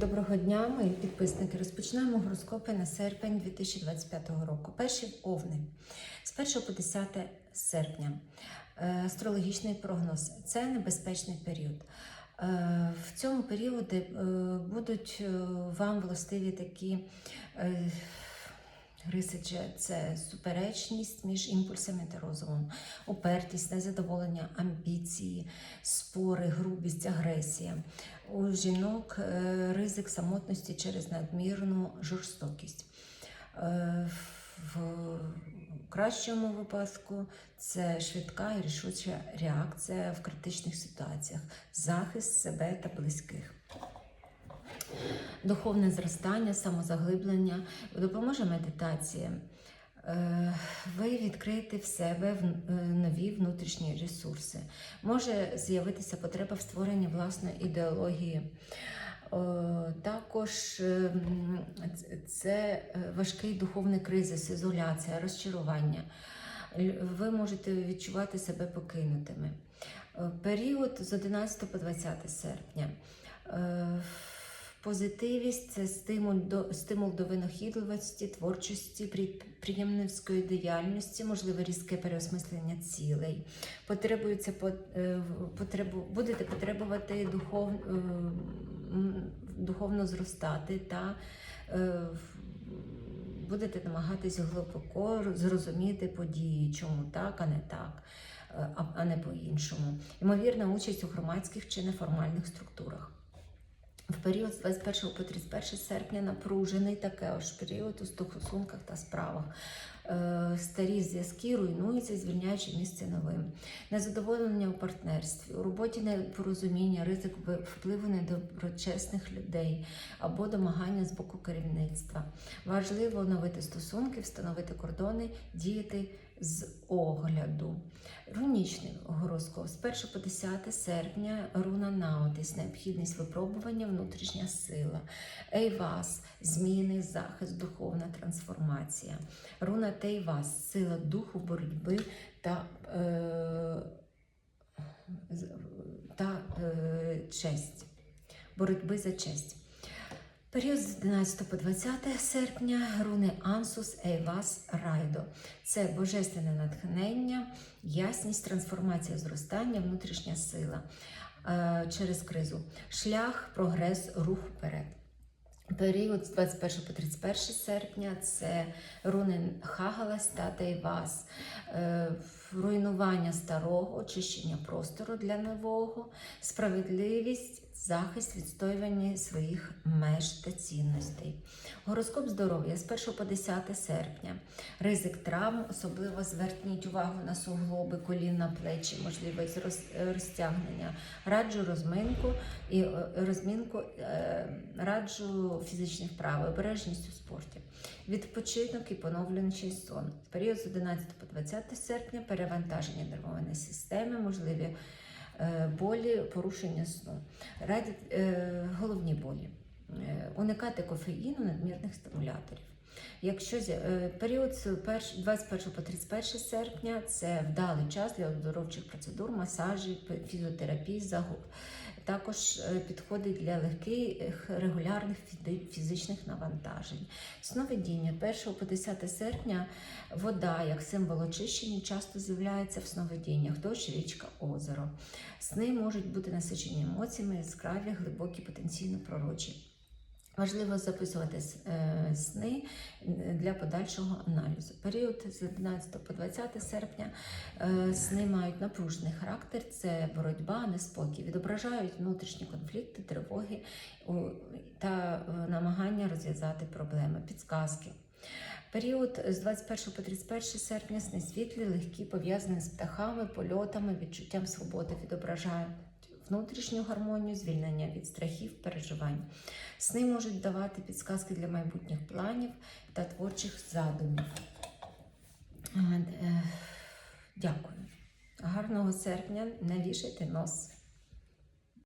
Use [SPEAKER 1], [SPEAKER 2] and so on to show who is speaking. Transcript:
[SPEAKER 1] Доброго дня, мої підписники. Розпочинаємо гороскопи на серпень 2025 року. Перші овни з 1 по 10 серпня. Е, Астрологічний прогноз це небезпечний період. Е, В цьому періоді е, будуть вам властиві такі е, риси, це суперечність між імпульсами та розумом, упертість, незадоволення, амбіції, спори, грубість, агресія. У жінок е, ризик самотності через надмірну жорстокість. Е, В кращому випадку це швидка і рішуча реакція в критичних ситуаціях, захист себе та близьких. Духовне зростання, самозаглиблення допоможе медитація. Е, Ви відкриєте в себе е, нові внутрішні ресурси. Може з'явитися потреба в створенні власної ідеології. Також е, м, ц- це е, важкий духовний кризис, ізоляція, розчарування. Ви можете відчувати себе покинутими. Період з 11 по 20 серпня. Позитивість це стимул до стимул до винахідливості, творчості, підприємницької діяльності, можливе різке переосмислення цілей. Потребується по- е, потребу, будете потребувати духов, е, духовно зростати та е, будете намагатись глибоко зрозуміти події, чому так, а не так, а не по-іншому. Ймовірна участь у громадських чи неформальних структурах. В період з 21 по 31 серпня напружений також період у стосунках та справах. Е, Старі зв'язки руйнуються, звільняючи місце новим. Незадоволення у партнерстві, у роботі непорозуміння, ризик впливу недоброчесних людей або домагання з боку керівництва. Важливо оновити стосунки, встановити кордони, діяти з огляду. Рунічний гороскоп з 1 по 10 серпня руна Наотис, необхідність випробування, внутрішня сила. Ейвас, зміни, захист, духовна трансформація. Руна Тейвас, сила духу, боротьби та, е, та е, честь. Боротьби за честь. Період з 11 по 20 серпня руни Ансус Ейвас Райдо. Це божественне натхнення, ясність, трансформація, зростання, внутрішня сила е, через кризу. Шлях, прогрес, рух вперед. Період з 21 по 31 серпня. Це руни хагала та Тейвас, е, руйнування старого, очищення простору для нового, справедливість, захист, відстоювання своїх меж та цінностей. Гороскоп здоров'я з 1 по 10 серпня. Ризик травм, особливо зверніть увагу на суглоби, коліна, плечі, можливість розтягнення. Раджу розминку і е, розмінку, е, раджу фізичні вправи, обережність у спорті. Відпочинок і поновлюючий сон. В період з 11 по 20 серпня перевантаження нервової системи, можливі болі, порушення сну. Радять е, головні болі. Е, Уникати кофеїну, надмірних стимуляторів. Якщо е, період з 21 по 31 серпня це вдалий час для оздоровчих процедур, масажів, фізіотерапії, загуб. Також е, підходить для легких регулярних фізичних навантажень. Сновидіння 1 по 10 серпня вода як символ очищення часто з'являється в сновидіннях, дощ, річка, озеро. Сни можуть бути насичені емоціями, яскраві, глибокі, потенційно пророчі. Важливо записувати е, сни для подальшого аналізу. Період з 11 по 20 серпня е, сни мають напружений характер, це боротьба, неспокій, відображають внутрішні конфлікти, тривоги та е, намагання розв'язати проблеми, підсказки. Період з 21 по 31 серпня сни світлі, легкі, пов'язані з птахами, польотами, відчуттям свободи відображають внутрішню гармонію, звільнення від страхів, переживань. Сни можуть давати підсказки для майбутніх планів та творчих задумів. Е, е, Дякую. Гарного серпня, не вішайте нос.